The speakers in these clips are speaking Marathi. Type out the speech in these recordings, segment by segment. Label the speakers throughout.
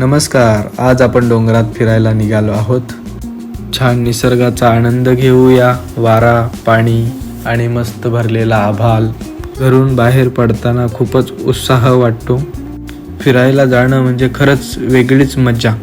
Speaker 1: नमस्कार आज आपण डोंगरात फिरायला निघालो आहोत. छान निसर्गाचा आनंद घेऊया. वारा पाणी आणि मस्त भरलेला आभाल. घरून बाहेर पडताना खूपच उत्साह वाटतो. फिरायला जाणं म्हणजे खरंच वेगळीच मजा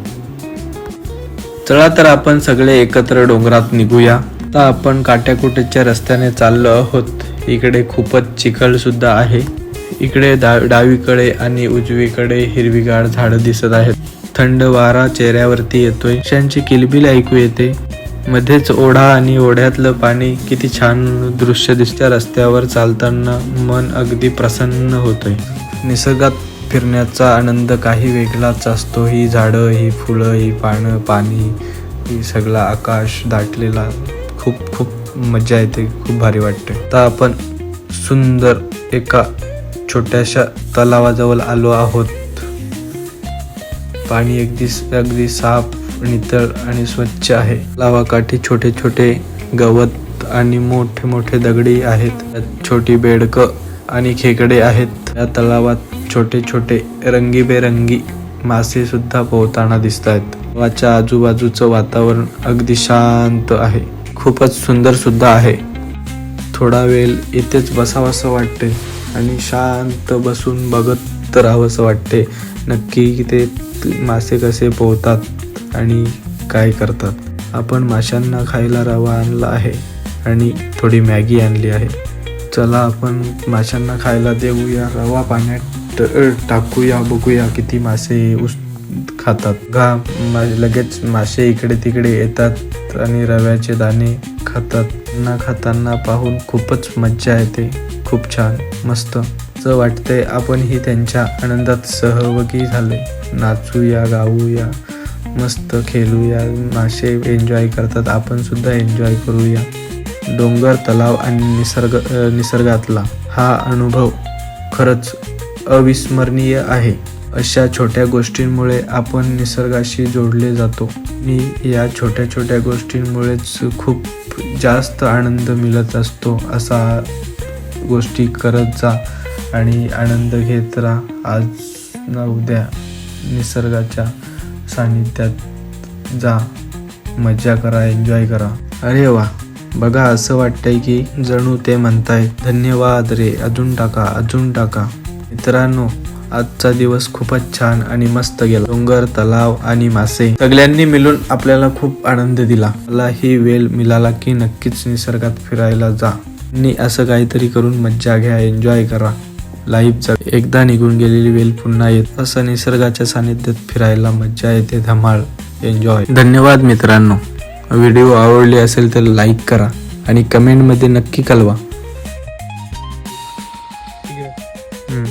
Speaker 1: चला तर आपण सगळे एकत्र डोंगरात निघूया. आता आपण काट्याकुट्याच्या रस्त्याने चाललो आहोत. इकडे खूपच चिखलसुद्धा आहे. इकडे डा डावीकडे आणि उजवीकडे हिरवीगार झाडं दिसत आहेत. थंड वारा चेहऱ्यावरती येतोय. पक्ष्यांची किलबिल ऐकू येते. मध्येच ओढा आणि ओढ्यातलं पाणी किती छान दृश्य दिसत्या रस्त्यावर चालताना मन अगदी प्रसन्न होतोय. निसर्गात फिरण्याचा आनंद काही वेगळाच असतो. ही झाडं ही फुलं ही पानं पाणी ही सगळा आकाश दाटलेला खूप खूप मजा येते. खूप भारी वाटते. आता आपण सुंदर एका छोट्याशा तलावाजवळ आलो आहोत. पाणी अगदी अगदी साफ नितळ आणि स्वच्छ आहे. लावाकाठी छोटे छोटे गवत आणि मोठे मोठे दगडी आहेत. छोटी बेडक आणि खेकडे आहेत. या तलावात छोटे छोटे रंगीबेरंगी मासे सुद्धा पोहताना दिसत आहेत तलावाच्या आजूबाजूचं वातावरण अगदी शांत आहे. खूपच सुंदर सुद्धा आहे. थोडा वेळ इथेच बसावंसं वाटते आणि शांत बसून बघत राहावंसं वाटते नक्की ते मासे कसे पोहतात आणि काय करतात. आपण माशांना खायला रवा आणला आहे आणि थोडी मॅगी आणली आहे. चला आपण माशांना खायला देऊया रवा पाण्यात टाकूया बघूया किती मासे उस खातात. घा मा लगेच मासे इकडे तिकडे येतात आणि रव्याचे दाणे खातात. ना खाताना पाहून खूपच मज्जा येते. खूप छान मस्त. असं वाटतंय आपणही त्यांच्या आनंदात सहभागी झाले. नाचूया गाऊया मस्त खेळूया मासे एन्जॉय करतात आपण सुद्धा एन्जॉय करूया. डोंगर तलाव आणि निसर्ग निसर्गातला हा अनुभव खरंच अविस्मरणीय आहे. अशा छोट्या गोष्टींमुळे आपण निसर्गाशी जोडले जातो. मी या छोट्या छोट्या गोष्टींमुळेच खूप जास्त आनंद मिळत असतो असा गोष्टी करत जा आणि आनंद घेत राहा. आज ना उद्या निसर्गाच्या सानिध्यात जा. मजा करा एन्जॉय करा. अरे वा. बघा असं वाटतंय की जणू ते म्हणताय धन्यवाद रे अजून टाका अजून टाका. मित्रांनो आजचा दिवस खूपच छान आणि मस्त गेला. डोंगर तलाव आणि मासे. सगळ्यांनी मिळून आपल्याला खूप आनंद दिला. मला ही वेळ मिळाला की नक्कीच निसर्गात फिरायला जा. आणि असं काहीतरी करून मज्जा घ्या एन्जॉय करा. लाईफ जग एकदा निघून गेलेली वेळ पुन्हा येत. असं निसर्गाच्या सानिध्यात फिरायला मज्जा येते धमाळ एन्जॉय धन्यवाद मित्रांनो. व्हिडिओ आवडली असेल तर लाईक करा आणि कमेंटमध्ये नक्की कळवा. हम्म.